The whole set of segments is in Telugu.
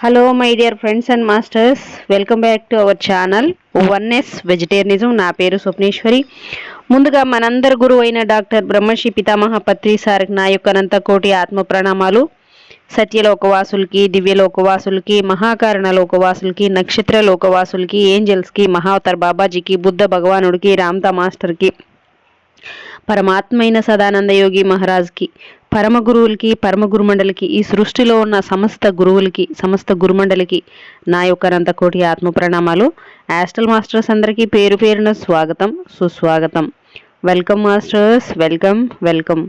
Hello my dear friends and masters welcome back to our channel one S vegetarianism నా పేరు స్వప్నేశ్వరి. ముందుగా మనందరి గురువు అయిన డాక్టర్ బ్రహ్మశ్రీ పితామహ పత్రి సార్కి నా యొక్క అనంత కోటి ఆత్మ ప్రణామాలు. సత్యలోకవాసులకి దివ్యలోకవాసులకి మహాకారణ లోకవాసులకి నక్షత్ర లోకవాసులకి ఏంజల్స్కి మహావతార్ బాబాజీకి బుద్ధ భగవానుడికి రామ్తా మాస్టర్కి. పరమాత్మైన సదానంద యోగి మహారాజ్కి పరమ గురువులకి పరమ గురుమండలికి ఈ సృష్టిలో ఉన్న సమస్త గురువులకి సమస్త గురుమండలికి నా యొక్క రంతకోటి ఆత్మ ప్రణామాలు. యాస్టల్ మాస్టర్స్ అందరికీ పేరు పేరున స్వాగతం సుస్వాగతం. Welcome masters welcome welcome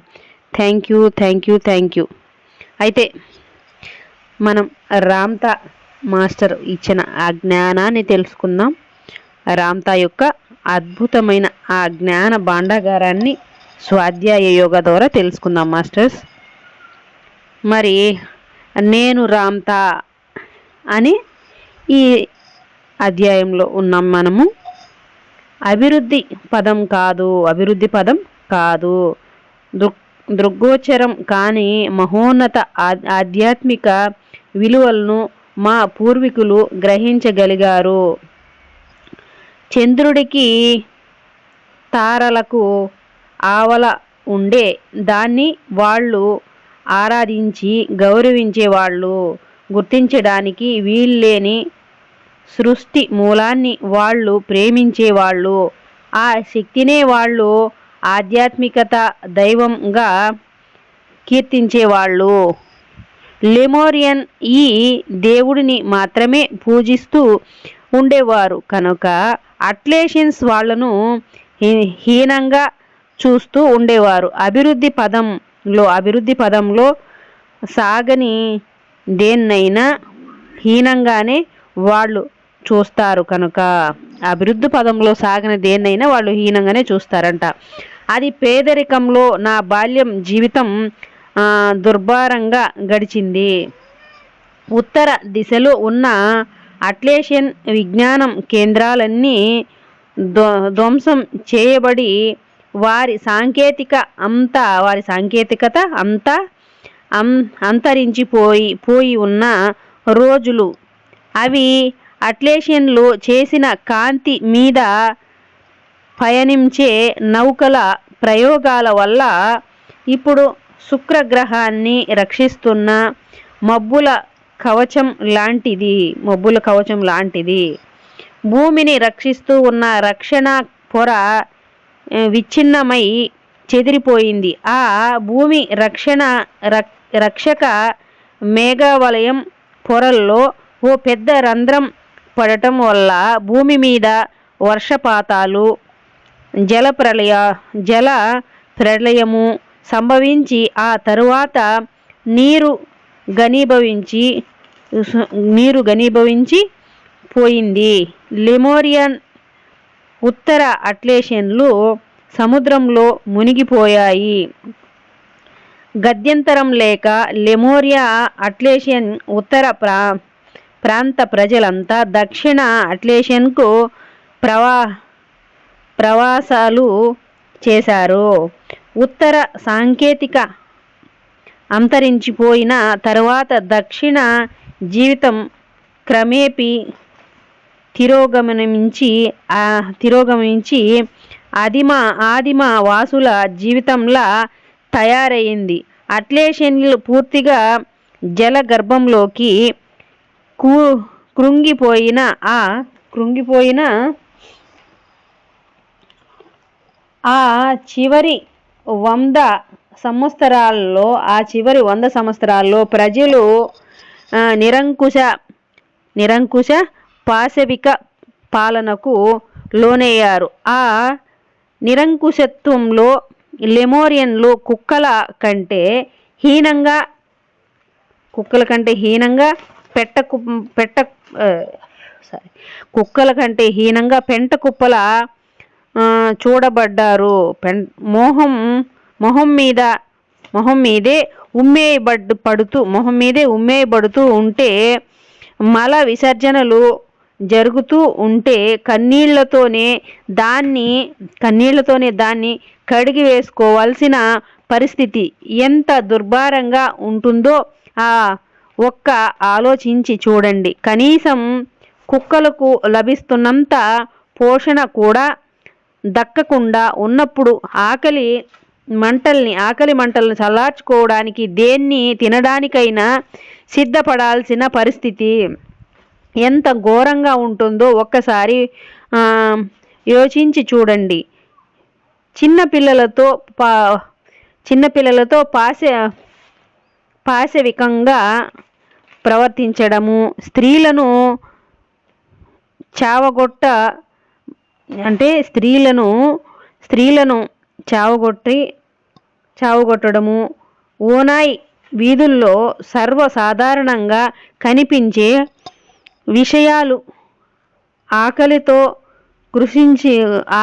thank you thank you thank you అయితే మనం రామ్తా మాస్టర్ ఇచ్చిన ఆ జ్ఞానాన్ని తెలుసుకుందాం. రామ్తా యొక్క అద్భుతమైన ఆ జ్ఞాన భాండాగారాన్ని స్వాధ్యాయ యోగా ద్వారా తెలుసుకుందాం మాస్టర్స్. మరి నేను రామ్తా అని ఈ అధ్యాయంలో ఉన్నాం మనము. అభివృద్ధి పదం కాదు అభివృద్ధి పదం కాదు. దృక్ దృగ్గోచరం కానీ మహోన్నత ఆధ్యాత్మిక విలువలను మా పూర్వీకులు గ్రహించగలిగారు. చంద్రుడికి తారలకు ఆవల ఉండే దాన్ని వాళ్ళు ఆరాధించి గౌరవించేవాళ్ళు. గుర్తించడానికి వీల్లేని సృష్టి మూలాన్ని వాళ్ళు ప్రేమించేవాళ్ళు. ఆ శక్తినే వాళ్ళు ఆధ్యాత్మికత దైవంగా కీర్తించేవాళ్ళు. లెమోరియన్ ఈ దేవుడిని మాత్రమే పూజిస్తూ ఉండేవారు. కనుక అట్లేషియన్స్ వాళ్ళను హీ- హీనంగా చూస్తూ ఉండేవారు. అభివృద్ధి పదంలో అభివృద్ధి పదంలో సాగని దేన్నైనా హీనంగానే వాళ్ళు చూస్తారు కనుక. అభివృద్ధి పదంలో సాగని దేన్నైనా వాళ్ళు హీనంగానే చూస్తారంట. అది పేదరికంలో నా బాల్యం జీవితం దుర్భారంగా గడిచింది. ఉత్తర దిశలో ఉన్న అట్లేషియన్ విజ్ఞానం కేంద్రాలన్నీ ధ్వంసం చేయబడి వారి సాంకేతిక అంతా వారి సాంకేతికత అంతా అం అంతరించిపోయి పోయి ఉన్న రోజులు. అవి అట్లేషియన్లు చేసిన కాంతి మీద పయనించే నౌకల ప్రయోగాల వల్ల ఇప్పుడు శుక్రగ్రహాన్ని రక్షిస్తున్న మబ్బుల కవచం లాంటిది మబ్బుల కవచం లాంటిది. భూమిని రక్షిస్తూ ఉన్న రక్షణ పొర విచ్ఛిన్నమై చెదిరిపోయింది. ఆ భూమి రక్షణ రక్- రక్షక మేఘవలయం పొరల్లో ఓ పెద్ద రంధ్రం పడటం వల్ల భూమి మీద వర్షపాతాలు జల ప్రళయ జల ప్రళయము సంభవించి ఆ తరువాత నీరు ఘనీభవించి నీరు ఘనీభవించి పోయింది. లెమోరియన్ ఉత్తర అట్లేషన్లు సముద్రంలో మునిగిపోయాయి. గద్యంతరం లేక లెమోరియా అట్లేషియన్ ఉత్తర ప్రా ప్రాంత ప్రజలంతా దక్షిణ అట్లేషియన్కు ప్రవా ప్రవాసాలు చేశారు. ఉత్తర సాంకేతిక అంతరించిపోయిన తర్వాత దక్షిణ జీవితం క్రమేపీ తిరోగమనించి ఆ తిరోగమించి ఆదిమ ఆదిమ వాసుల జీవితంలా తయారైంది. అట్లేషన్లు పూర్తిగా జల గర్భంలోకి కూ కృంగిపోయిన ఆ కృంగిపోయిన ఆ చివరి వంద సంవత్సరాల్లో ఆ చివరి వంద సంవత్సరాల్లో ప్రజలు నిరంకుశ నిరంకుశ పాశవిక పాలనకు లోనయ్యారు. ఆ నిరంకుశత్వంలో లెమోరియన్లు కుక్కల కంటే హీనంగా కుక్కల కంటే హీనంగా పెట్ట కు పెట్ట సారీ కుక్కల కంటే హీనంగా పెంట కుప్పల చూడబడ్డారు. పెన్ మోహం మొహం మీద మొహం మీదే ఉమ్మేయబడ్ పడుతూ మొహం మీదే ఉమ్మేయబడుతూ ఉంటే మల విసర్జనలు జరుగుతూ ఉంటే కన్నీళ్ళతోనే దాన్ని కన్నీళ్ళతోనే దాన్ని కడిగి వేసుకోవాల్సిన పరిస్థితి ఎంత దుర్భారంగా ఉంటుందో ఆ ఒక్క ఆలోచించి చూడండి. కనీసం కుక్కలకు లభిస్తున్నంత పోషణ కూడా దక్కకుండా ఉన్నప్పుడు ఆకలి మంటల్ని ఆకలి మంటలను చల్లార్చుకోవడానికి దేన్ని తినడానికైనా సిద్ధపడాల్సిన పరిస్థితి ఎంత ఘోరంగా ఉంటుందో ఒక్కసారి యోచించి చూడండి. చిన్నపిల్లలతో పా చిన్నపిల్లలతో పాశ పాశవికంగా ప్రవర్తించడము స్త్రీలను చావగొట్ట అంటే స్త్రీలను స్త్రీలను చావగొట్టి చావగొట్టడము. ఓనాయ్ వీధుల్లో సర్వసాధారణంగా కనిపించే విషయాలు ఆకలితో కృషించి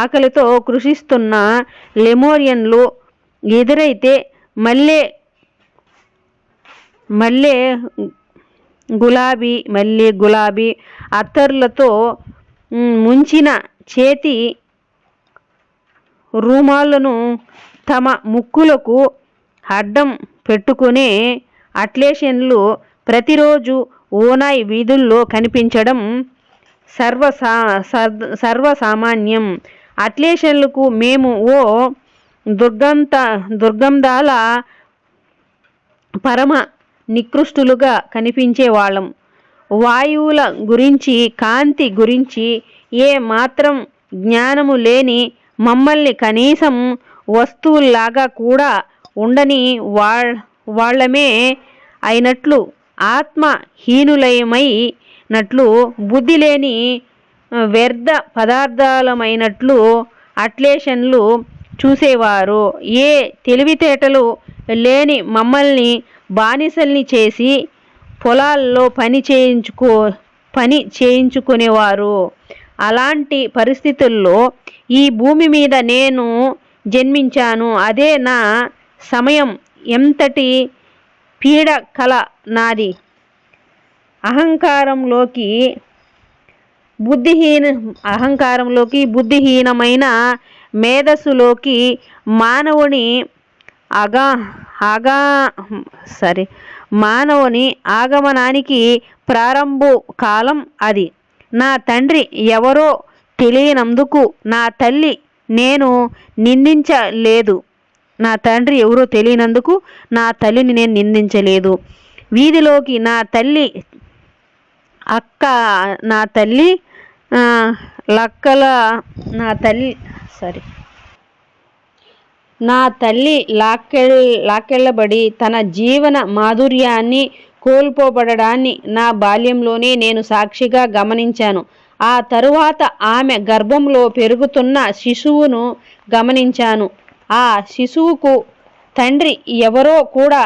ఆకలితో కృషిస్తున్న లెమోరియన్లు ఎదురైతే మళ్ళీ మళ్ళీ గులాబీ మల్లె గులాబీ అత్తర్లతో ముంచిన చేతి రూమాలను తమ ముక్కులకు అడ్డం పెట్టుకునే అట్లేషన్లు ప్రతిరోజు ఓనాయి వీధుల్లో కనిపించడం సర్వసా సర్- సర్వసామాన్యం. అట్లేషన్లకు మేము ఓ దుర్గంత దుర్గంధాల పరమ నికృష్టులుగా కనిపించే వాళ్ళం. వాయువుల గురించి కాంతి గురించి ఏ మాత్రం జ్ఞానము లేని మమ్మల్ని కనీసం వస్తువుల్లాగా కూడా ఉండని వా వాళ్ళమే అయినట్లు ఆత్మ హీనులయమైనట్లు బుద్ధి లేని వ్యర్థ పదార్థాలమైనట్లు అట్లేషన్లు చూసేవారు. ఏ తెలివితేటలు లేని మమ్మల్ని బానిసల్ని చేసి పొలాల్లో పని చేయించుకో పని చేయించుకునేవారు. అలాంటి పరిస్థితుల్లో ఈ భూమి మీద నేను జన్మించాను. అదే నా సమయం. ఎంతటి పీడ కల నాది. అహంకారంలోకి బుద్ధిహీన అహంకారంలోకి బుద్ధిహీనమైన మేధస్సులోకి మానవుని అగా ఆగా సరే మానవుని ఆగమనానికి ప్రారంభ కాలం అది. నా తండ్రి ఎవరో తెలియనందుకు నా తల్లి నేను నిందించలేదు. నా తండ్రి ఎవరో తెలియనందుకు నా తల్లిని నేను నిందించలేదు. వీధిలోకి నా తల్లి అక్క నా తల్లి లక్కల నా తల్లి సారీ నా తల్లి లాక్కెళ్ లాక్కెళ్ళబడి తన జీవన మాధుర్యాన్ని కోల్పోబడడాన్ని నా బాల్యంలోనే నేను సాక్షిగా గమనించాను. ఆ తరువాత ఆమె గర్భంలో పెరుగుతున్న శిశువును గమనించాను. ఆ శిశువుకు తండ్రి ఎవరో కూడా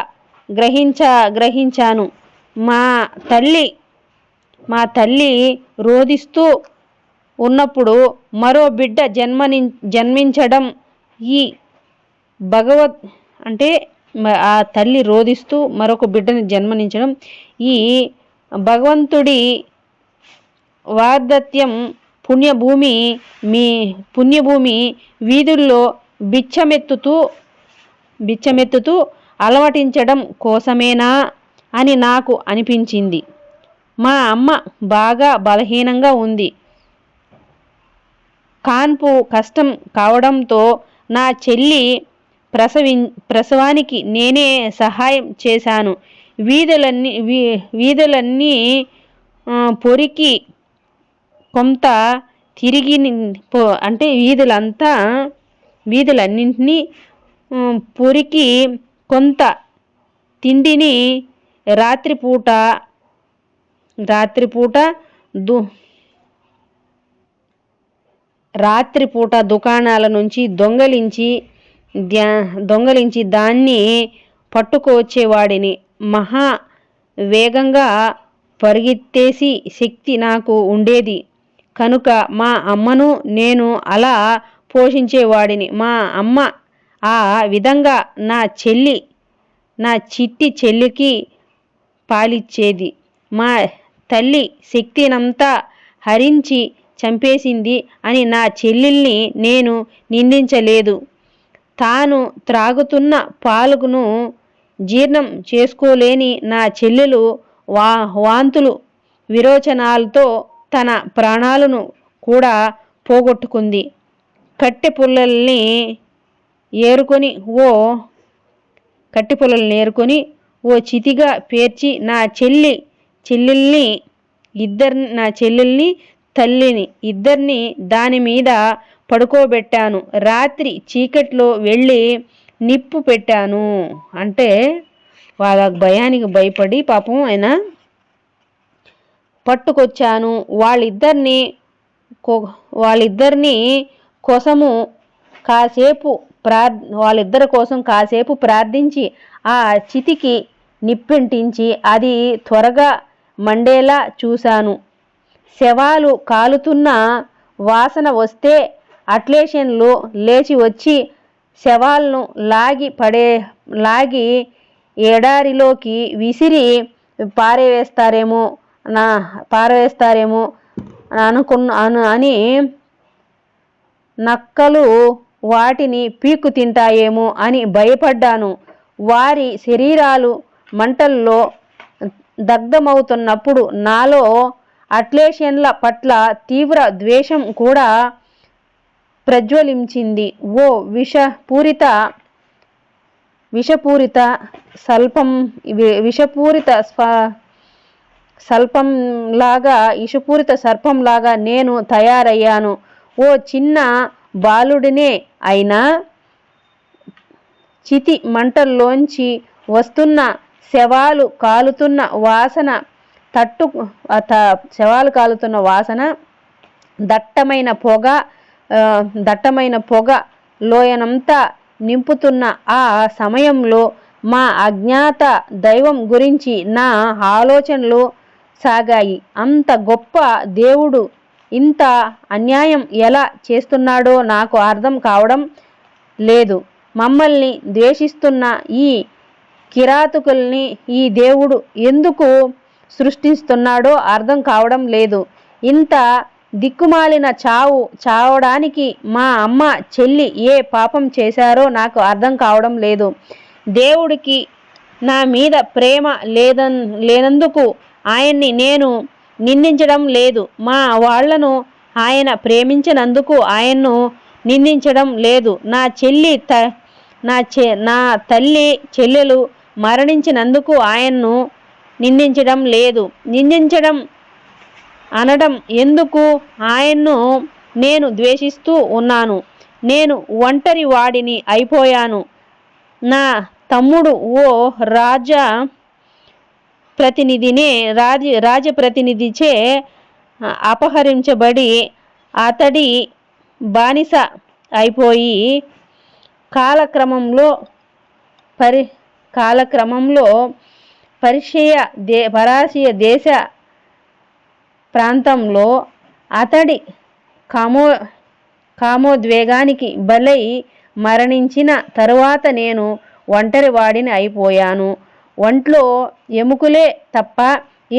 గ్రహించ గ్రహించాను. మా తల్లి మా తల్లి రోధిస్తూ ఉన్నప్పుడు మరో బిడ్డ జన్మని జన్మించడం ఈ భగవత్ అంటే ఆ తల్లి రోధిస్తూ మరొక బిడ్డని జన్మనించడం ఈ భగవంతుడి వార్ధత్యం పుణ్యభూమి మీ పుణ్యభూమి వీధుల్లో బిచ్చమెత్తుతూ బిచ్చమెత్తుతూ అలవటించడం కోసమేనా అని నాకు అనిపించింది. మా అమ్మ బాగా బలహీనంగా ఉంది. కాన్పు కష్టం కావడంతో నా చెల్లి ప్రసవి ప్రసవానికి నేనే సహాయం చేశాను. వీధులన్నీ వీ వీధులన్నీ పొరికి కొంత తిరిగి పో- అంటే వీధులంతా వీధులన్నింటినీ పొరికి కొంత తిండిని రాత్రిపూట రాత్రిపూట దు రాత్రిపూట దుకాణాల నుంచి దొంగలించి దొంగలించి దాన్ని పట్టుకొచ్చేవాడిని. మహా వేగంగా పరిగెత్తేసి శక్తి నాకు ఉండేది. కనుక మా అమ్మను నేను అలా పోషించేవాడిని. మా అమ్మ ఆ విధంగా నా చెల్లి నా చిట్టి చెల్లికి పాలిచ్చేది. మా తల్లి శక్తినంతా హరించి చంపేసింది అని నా చెల్లెల్ని నేను నిందించలేదు. తాను త్రాగుతున్న పాలుగును జీర్ణం చేసుకోలేని నా చెల్లెలు వా వాంతులు విరోచనాలతో తన ప్రాణాలను కూడా పోగొట్టుకుంది. కట్టె పుల్లల్ని ఏరుకొని ఓ కట్టె పుల్లల్ని ఏరుకొని ఓ చితిగా పేర్చి నా చెల్లి చెల్లెల్ని ఇద్దరిని నా చెల్లెల్ని తల్లిని ఇద్దరిని దాని మీద పడుకోబెట్టాను. రాత్రి చీకట్లో వెళ్ళి నిప్పు పెట్టాను. అంటే వాళ్ళ భయానికి భయపడి పాపం ఆయన పట్టుకొచ్చాను. వాళ్ళిద్దరిని వాళ్ళిద్దరిని కోసము కాసేపు ప్రార్ వాళ్ళిద్దరి కోసం కాసేపు ప్రార్థించి ఆ చితికి నిప్పెంటించి అది త్వరగా మండేలా చూశాను. శవాలు కాలుతున్న వాసన వస్తే అట్లేషన్లు లేచి వచ్చి శవాలను లాగి పడే లాగి ఎడారిలోకి విసిరి పారేవేస్తారేమో నా పారవేస్తారేమో అనుకున్న అను అని నక్కలు వాటిని పీకు తింటాయేమో అని భయపడ్డాను. వారి శరీరాలు మంటల్లో దగ్ధమవుతున్నప్పుడు నాలో అట్లేషన్ల పట్ల తీవ్ర ద్వేషం కూడా ప్రజ్వలించింది. ఓ విషపూరిత విషపూరిత స్వల్పం విషపూరిత స్వ సల్పంలాగా ఇషపూరిత సర్పంలాగా నేను తయారయ్యాను. ఓ చిన్న బాలుడినే అయినా చితి మంటల్లోంచి వస్తున్న శవాలు కాలుతున్న వాసన తట్టు త- శవాలు కాలుతున్న వాసన దట్టమైన పొగ దట్టమైన పొగ లోయనంతా నింపుతున్న ఆ సమయంలో మా అజ్ఞాత దైవం గురించి నా ఆలోచనలు సాగాయి. అంత గొప్ప దేవుడు ఇంత అన్యాయం ఎలా చేస్తున్నాడో నాకు అర్థం కావడం లేదు. మమ్మల్ని ద్వేషిస్తున్న ఈ కిరాతకుల్ని ఈ దేవుడు ఎందుకు సృష్టిస్తున్నాడో అర్థం కావడం లేదు. ఇంత దిక్కుమాలిన చావు చావడానికి మా అమ్మ చెల్లి ఏ పాపం చేశారో నాకు అర్థం కావడం లేదు. దేవుడికి నా మీద ప్రేమ లేదన్ లేనందుకు ఆయన్ని నేను నిందించడం లేదు. మా వాళ్ళను ఆయన ప్రేమించినందుకు ఆయన్ను నిందించడం లేదు. నా చెల్లి త నా చె నా తల్లి చెల్లెలు మరణించినందుకు ఆయన్ను నిందించడం లేదు. నిందించడం అనడం ఎందుకు? ఆయన్ను నేను ద్వేషిస్తూ ఉన్నాను. నేను ఒంటరి వాడిని అయిపోయాను. నా తమ్ముడు ఓ రాజా ప్రతినిధిని రాజ రాజప్రతినిధిచే అపహరించబడి అతడి బానిస అయిపోయి కాలక్రమంలో పరి కాలక్రమంలో పరిచయ దే పరాశయ దేశ ప్రాంతంలో అతడి కామో కామోద్వేగానికి బలై మరణించిన తరువాత నేను ఒంటరి వాడిని అయిపోయాను. ఒంట్లో ఎముకలే తప్ప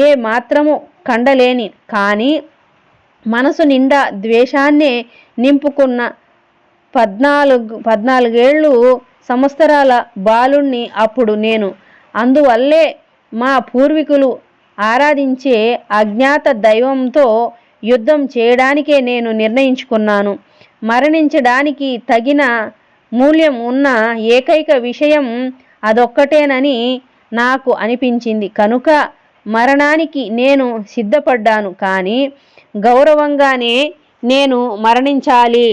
ఏ మాత్రము కండలేని. కానీ మనసు నిండా ద్వేషాన్నే నింపుకున్న పద్నాలుగు పద్నాలుగేళ్ళు సంవత్సరాల బాలుణ్ణి అప్పుడు నేను. అందువల్లే మా పూర్వీకులు ఆరాధించే అజ్ఞాత దైవంతో యుద్ధం చేయడానికే నేను నిర్ణయించుకున్నాను. మరణించడానికి తగిన మూల్యం ఉన్న ఏకైక విషయం అదొక్కటేనని నాకు అనిపించింది. కనుక మరణానికి నేను సిద్ధపడ్డాను. కానీ గౌరవంగానే నేను మరణించాలి.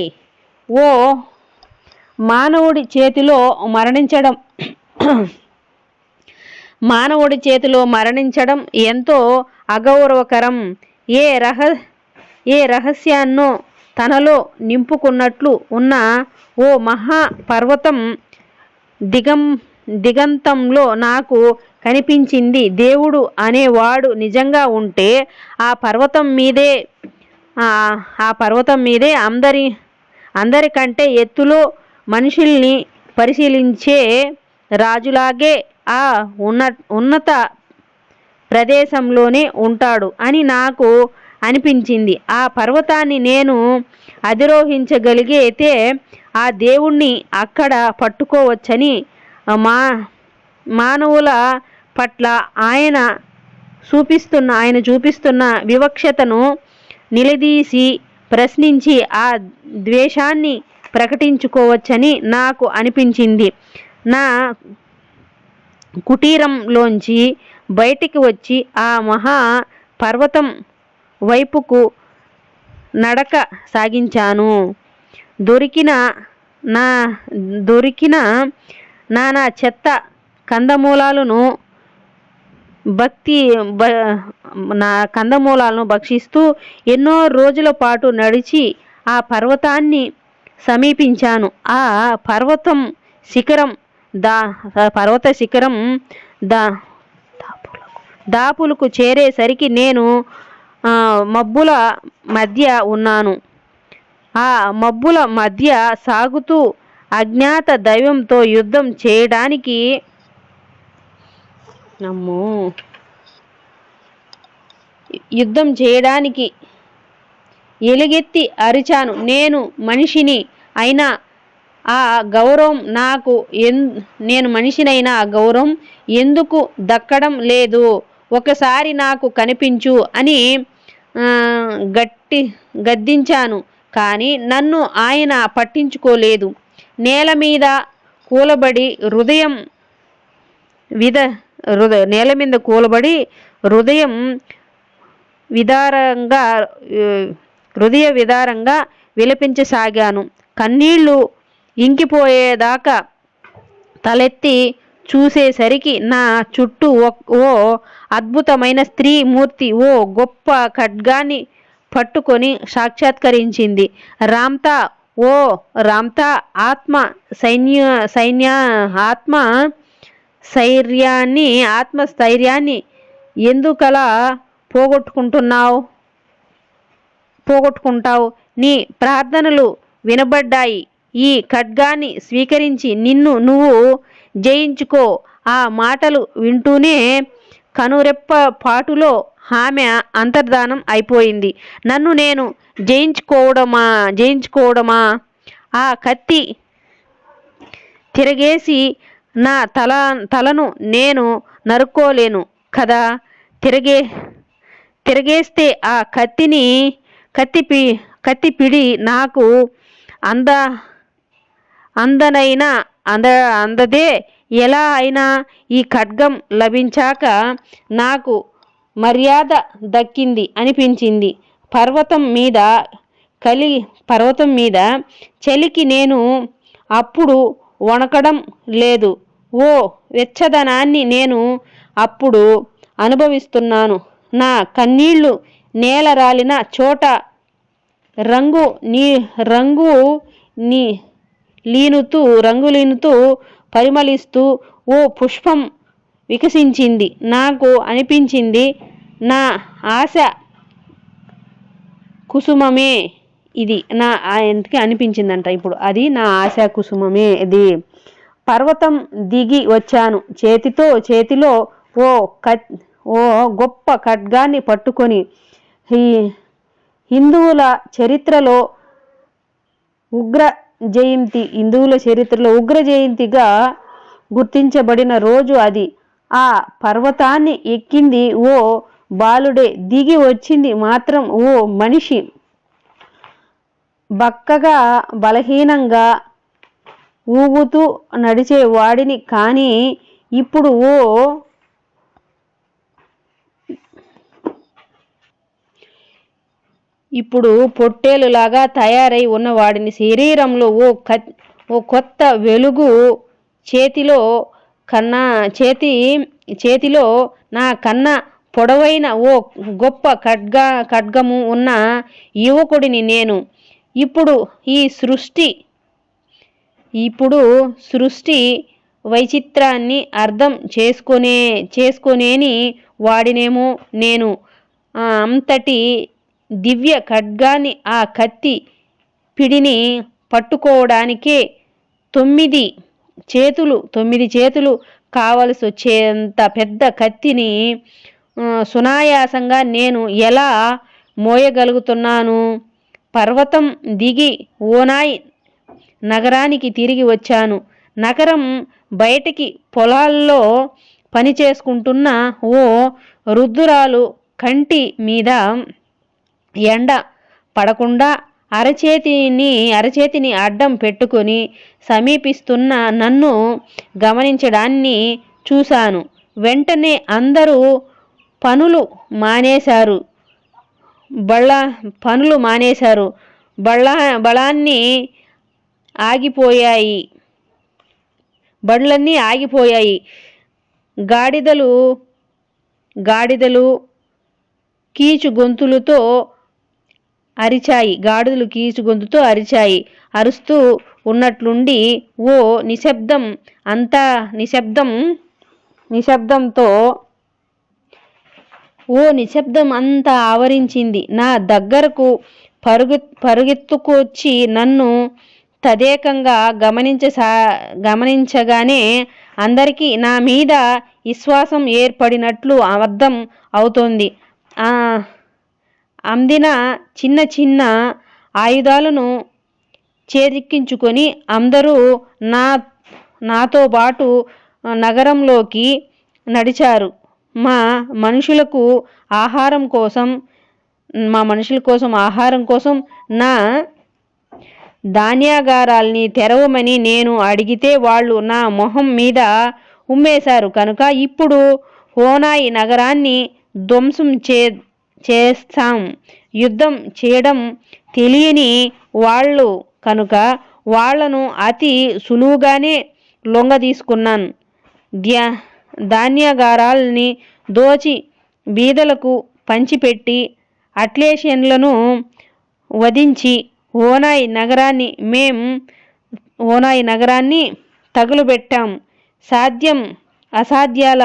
ఓ మానవుడి చేతిలో మరణించడం మానవుడి చేతిలో మరణించడం ఎంతో అగౌరవకరం. ఏ రహ ఏ రహస్యాన్నో తనలో నింపుకున్నట్లు ఉన్న ఓ మహా పర్వతం దిగం దిగంతంలో నాకు కనిపించింది. దేవుడు అనేవాడు నిజంగా ఉంటే ఆ పర్వతం మీదే ఆ పర్వతం మీదే అందరి అందరికంటే ఎత్తులో మనుషుల్ని పరిశీలించే రాజులాగే ఆ ఉన్న ఉన్నత ప్రదేశంలోనే ఉంటాడు అని నాకు అనిపించింది. ఆ పర్వతాన్ని నేను అధిరోహించగలిగితే ఆ దేవుణ్ణి అక్కడ పట్టుకోవచ్చని మా మానవుల పట్ల ఆయన చూపిస్తున్న ఆయన చూపిస్తున్న వివక్షతను నిలదీసి ప్రశ్నించి ఆ ద్వేషాన్ని ప్రకటించుకోవచ్చని నాకు అనిపించింది. నా కుటీరంలోంచి బయటికి వచ్చి ఆ మహా పర్వతం వైపుకు నడక సాగించాను. దొరికిన నా దొరికిన నానా చెత్త కందమూలాలను భక్తి నా కందమూలాలను భక్షిస్తూ ఎన్నో రోజుల పాటు నడిచి ఆ పర్వతాన్ని సమీపించాను. ఆ పర్వతం శిఖరం దా పర్వత శిఖరం దా దాపులకు చేరేసరికి నేను మబ్బుల మధ్య ఉన్నాను. ఆ మబ్బుల మధ్య సాగుతూ అజ్ఞాత దైవంతో యుద్ధం చేయడానికి అమ్మో. యుద్ధం చేయడానికి ఎలుగెత్తి అరిచాను. నేను మనిషిని అయినా ఆ గౌరవం నాకు ఎన్ నేను మనిషినైనా ఆ గౌరవం ఎందుకు దక్కడం లేదు? ఒకసారి నాకు కనిపించు అని గట్టి గద్దించాను. కానీ నన్ను ఆయన పట్టించుకోలేదు. నేల మీద కూలబడి హృదయం విద హృదయ నేల మీద కూలబడి హృదయం విదారంగా హృదయ విదారంగా విలపించసాగాను. కన్నీళ్ళు ఇంకిపోయేదాకా తలెత్తి చూసేసరికి నా చుట్టూ ఓ అద్భుతమైన స్త్రీ మూర్తి ఓ గొప్ప ఖడ్గాన్ని పట్టుకొని సాక్షాత్కరించింది. రామ్తా ఓ రామ్తా ఆత్మ సైన్య సైన్య ఆత్మ స్థైర్యాన్ని ఆత్మస్థైర్యాన్ని ఎందుకలా పోగొట్టుకుంటున్నావు? పోగొట్టుకుంటావు? నీ ప్రార్థనలు వినబడ్డాయి. ఈ ఖడ్గాన్ని స్వీకరించి నిన్ను నువ్వు జయించుకో. ఆ మాటలు వింటూనే కనురెప్ప పాటులో ఆమె అంతర్ధానం అయిపోయింది. నన్ను నేను జయించుకోవడమా? జయించుకోవడమా? ఆ కత్తి తిరగేసి నా తల తలను నేను నరుక్కోలేను కదా? తిరగే తిరగేస్తే ఆ కత్తిని కత్తి పి కత్తి పిడి నాకు అంద అందనైనా అంద అందదే. ఎలా అయినా ఈ ఖడ్గం లభించాక నాకు మర్యాద దక్కింది అనిపించింది. పర్వతం మీద కలి పర్వతం మీద చలికి నేను అప్పుడు వణకడం లేదు. ఓ వెచ్చదనాన్ని నేను అప్పుడు అనుభవిస్తున్నాను. నా కన్నీళ్ళు నేల రాలిన చోట రంగు నీ రంగు నీ లీనుతూ రంగు లీనుతూ పరిమళిస్తూ ఓ పుష్పం వికసించింది. నాకు అనిపించింది నా ఆశ కుసుమమే ఇది. నా ఆయనకి అనిపించిందంట ఇప్పుడు? అది నా ఆశా కుసుమమే ఇది. పర్వతం దిగి వచ్చాను. చేతితో చేతిలో ఓ కత్ ఓ గొప్ప ఖడ్గాన్ని పట్టుకొని హిందువుల చరిత్రలో ఉగ్ర జయంతి హిందువుల చరిత్రలో ఉగ్ర జయంతిగా గుర్తించబడిన రోజు అది. ఆ పర్వతాన్ని ఎక్కింది ఓ బాలుడే. దిగి వచ్చింది మాత్రం ఓ మనిషి. బక్కగా బలహీనంగా ఊగుతూ నడిచే వాడిని కానీ ఇప్పుడు ఓ ఇప్పుడు పొట్టేలులాగా తయారై ఉన్నవాడిని శరీరంలో ఓ కత్ ఓ కొత్త వెలుగు చేతిలో కన్నా చేతి చేతిలో నా కన్న పొడవైన ఓ గొప్ప ఖడ్గ ఖడ్గము ఉన్న యువకుడిని నేను. ఇప్పుడు ఈ సృష్టి ఇప్పుడు సృష్టి వైచిత్రాన్ని అర్థం చేసుకునే చేసుకునేని వాడినేమో నేను. అంతటి దివ్య ఖడ్గాన్ని ఆ కత్తి పిడిని పట్టుకోవడానికే తొమ్మిది చేతులు తొమ్మిది చేతులు కావలసి వచ్చేంత పెద్ద కత్తిని సునాయాసంగా నేను ఎలా మోయగలుగుతున్నాను? పర్వతం దిగి ఓనాయ్ నగరానికి తిరిగి వచ్చాను. నగరం బయటికి పొలాల్లో పని చేసుకుంటున్న ఓ రుద్దురాలు కంటి మీద ఎండ పడకుండా అరచేతిని అరచేతిని అడ్డం పెట్టుకొని సమీపిస్తున్న నన్ను గమనించడాన్ని చూశాను. వెంటనే అందరూ పనులు మానేశారు. బళ్ళ పనులు మానేశారు. బళ్ళ బళాన్ని ఆగిపోయాయి. బళ్ళన్నీ ఆగిపోయాయి. గాడిదలు గాడిదలు కీచు గొంతులతో అరిచాయి. గాడులు కీచు అరిచాయి. అరుస్తూ ఉన్నట్లుండి ఓ నిశ్శబ్దం అంతా నిశ్శబ్దం నిశ్శబ్దంతో ఓ నిశ్శబ్దం అంతా ఆవరించింది. నా దగ్గరకు పరుగె పరుగెత్తుకొచ్చి నన్ను తదేకంగా గమనించసా గమనించగానే అందరికీ నా మీద విశ్వాసం ఏర్పడినట్లు అర్థం అవుతోంది. అందిన చిన్న చిన్న ఆయుధాలను చేజిక్కించుకొని అందరూ నా నాతో పాటు నగరంలోకి నడిచారు. మా మనుషులకు ఆహారం కోసం మా మనుషుల కోసం ఆహారం కోసం నా ధాన్యాగారాల్ని తెరవమని నేను అడిగితే వాళ్ళు నా మొహం మీద ఉమ్మేశారు. కనుక ఇప్పుడు హోనాయి నగరాన్ని ధ్వంసం చే చేస్తాం. యుద్ధం చేయడం తెలియని వాళ్ళు కనుక వాళ్ళను అతి సులువుగానే లొంగ తీసుకున్నాను ధ్యా ధాన్యాగారాల్ని దోచి బీదలకు పంచిపెట్టి అట్లేషన్లను వధించి ఓనాయి నగరాన్ని మేం ఓనాయి నగరాన్ని తగులుబెట్టాం. సాధ్యం అసాధ్యాల